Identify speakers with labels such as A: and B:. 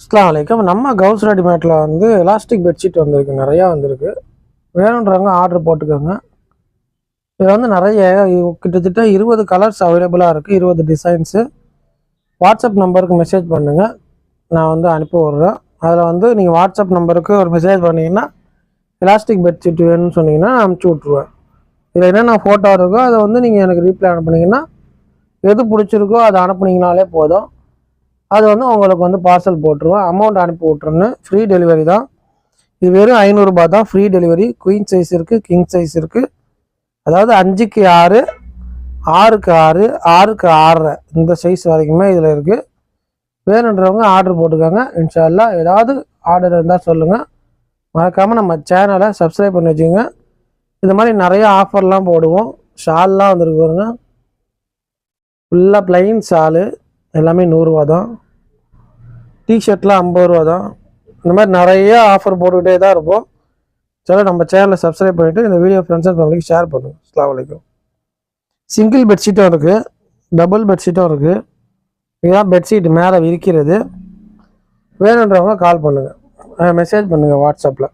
A: இஸ்லாம் அலைக்கம். நம்ம கவுஸ் ரெடிமேட்டில் வந்து elastic bedsheet வந்திருக்கு. நிறையா வந்திருக்கு. வேணுன்றவங்க ஆர்டர் போட்டுக்கோங்க. இது வந்து நிறைய கிட்டத்தட்ட இருபது கலர்ஸ் அவைலபிளாக இருக்குது இருபது டிசைன்ஸு வாட்ஸ்அப் நம்பருக்கு மெசேஜ் பண்ணுங்கள் நான் வந்து அனுப்பி விட்றேன். அதில் வந்து நீங்கள் வாட்ஸ்அப் நம்பருக்கு ஒரு மெசேஜ் பண்ணிங்கன்னா எலாஸ்டிக் பெட்ஷீட் வேணும்னு சொன்னீங்கன்னா அனுப்பிச்சி விட்ருவேன் இதில் என்னென்ன ஃபோட்டோ இருக்கோ அதை வந்து நீங்கள் எனக்கு ரீப்ளை அனுப்புனீங்கன்னா எது பிடிச்சிருக்கோ அதை அனுப்புனீங்கனாலே போதும். அது வந்து உங்களுக்கு வந்து பார்சல் போட்டுருவோம். அமௌண்ட் அனுப்பி விட்ருன்னு ஃப்ரீ டெலிவரி தான். இது வெறும் ஐநூறுரூபா தான். ஃப்ரீ டெலிவரி குயின் சைஸ் இருக்குது கிங் சைஸ் இருக்குது அதாவது அஞ்சுக்கு ஆறு ஆறுக்கு ஆறு ஆறுக்கு ஆறரை. இந்த சைஸ் வரைக்குமே இதில் இருக்குது வேணுன்றவங்க ஆர்டர் போட்டுக்கோங்க. இன்ஷால்லா ஏதாவது ஆர்டர் இருந்தால் சொல்லுங்கள் மறக்காமல் நம்ம சேனலை சப்ஸ்கிரைப் பண்ணி வச்சுக்கோங்க. இது மாதிரி நிறைய ஆஃபர்லாம் போடுவோம். ஷால்லாம் வந்துருக்கு பாருங்க. ஃபுல்லாக ப்ளைன் ஷாலு எல்லாமே நூறுரூவா தான். டிஷர்ட்லாம் ஐம்பது ரூபா தான். இந்த மாதிரி நிறைய ஆஃபர் போட்டுக்கிட்டே தான் இருப்போம். சரி நம்ம சேனலை சப்ஸ்கிரைப் பண்ணிவிட்டு இந்த வீடியோ ஃப்ரெண்ட்ஸ் அண்ட் ஃபேமிலிக்கு ஷேர் பண்ணுங்கள் அஸ்லாம் வலைக்கும் சிங்கிள் பெட்ஷீட்டும் இருக்குது டபுள் பெட்ஷீட்டும் இருக்குது இதுதான் பெட்ஷீட் மேலே விரிக்கிறது. வேணுன்றவங்க கால் பண்ணுங்கள் மெசேஜ் பண்ணுங்கள் வாட்ஸ்அப்பில்